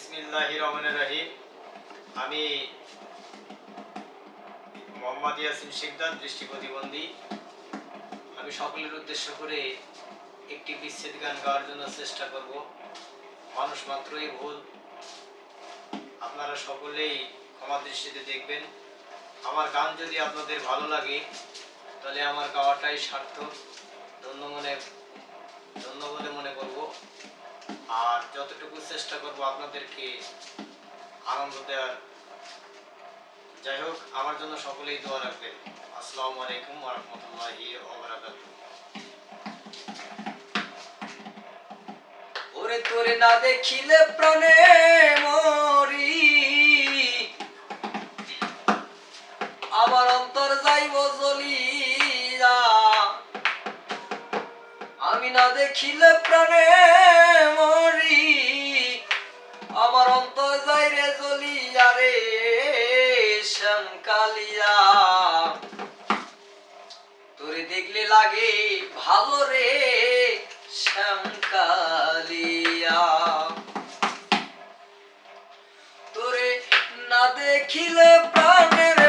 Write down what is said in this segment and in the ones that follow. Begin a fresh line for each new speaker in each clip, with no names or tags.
বিসমিল্লাহ রহমানির রহিম আমি মোহাম্মদ ইয়াসিন শিকদার, দৃষ্টি প্রতিবন্ধী। আমি সকলের উদ্দেশ্য করে একটি বিচ্ছেদ গান গাওয়ার জন্য চেষ্টা করব। মানুষ মাত্রই ভুল। আপনারা সকলেই ক্ষমা দৃষ্টিতে দেখবেন। আমার গান যদি আপনাদের ভালো লাগে, তাহলে আমার গাওয়াটাই সার্থক। ধন্য মনে, ধন্য বলে মনে করব। আর যতটুকু চেষ্টা করব আপনাদেরকে আনন্দ দেওয়ার, যাই হোক, আমার জন্য সকলেই দোয়া রাখবেন। আসসালামু আলাইকুম ওরহমতুল্লাহি ওবারাকাতুহু
ওরে তোরে না দেখিলে প্রাণে আমার অন্তর যাই রে জ্বলিয়া রে, শ্যামকালিয়া। তোরে দেখলে লাগে ভালো রে শঙ্কালিয়া তোরে না দেখিলে প্রাণ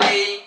lightly.